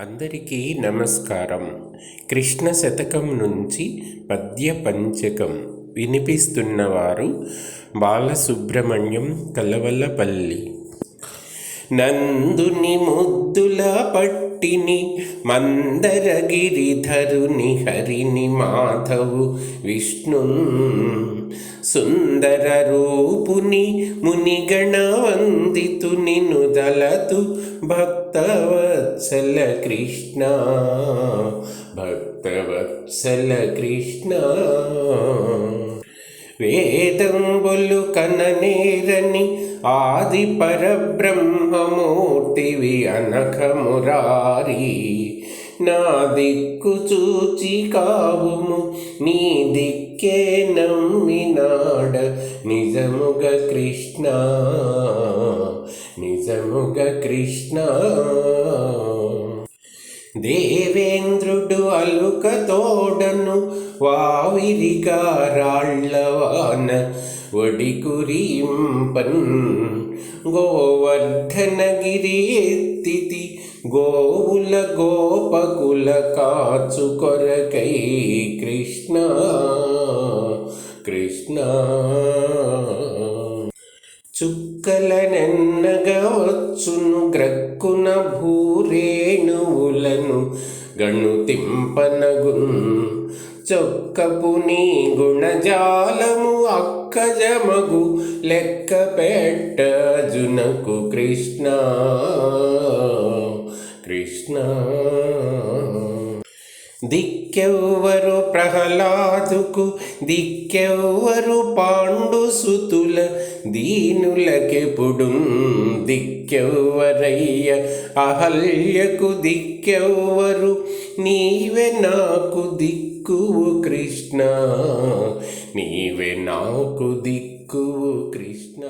అందరికీ నమస్కారం. కృష్ణ శతకం నుంచి పద్య పంచకం వినిపిస్తున్నవారు బాలసుబ్రహ్మణ్యం కలవలపల్లి. నందుని ముద్దుల పట్టిని మందరగిరిధరుని హరిని మాధవు విష్ణు సుందర రూపుని మునిగణ వందితుని నుదలతు భక్తవత్సల కృష్ణ. భక్తవత్సల కృష్ణ. వేదంబులు కననేరని ఆది పరబ్రహ్మమూర్తివి అనఘమురారి. నా దిక్కు చూచి కావుము నీ దిక్కే నమ్మినాడ నిజముగ కృష్ణ. నిజముగ కృష్ణ. దేవేంద్రుడు అలుక తోడను వావిరిగా రాళ్ళవాన ఒడికురింపన్ గోవర్ధనగిరి ఎత్తితి గోవుల గోపకుల కాచు కొరకై కృష్ణ కృష్ణ. చుక్కలనెన్నగా వచ్చును గ్రక్కున భూరేణువులను గణుతింపనగున్ చొక్కపు నీ గుణజాలము అక్కజమగు లెక్క పెట్టజునకు కృష్ణ. కృష్ణ. దిక్కెవ్వరు ప్రహ్లాదుకు దిక్కెవ్వరు పాండు సుతుల దీనులకెప్పుడు? దిక్కెవ్వరయ్య అహల్యకు దిక్కెవ్వరు నీవే నాకు దిక్కువు కృష్ణ. నీవే నాకు దిక్కువు కృష్ణ.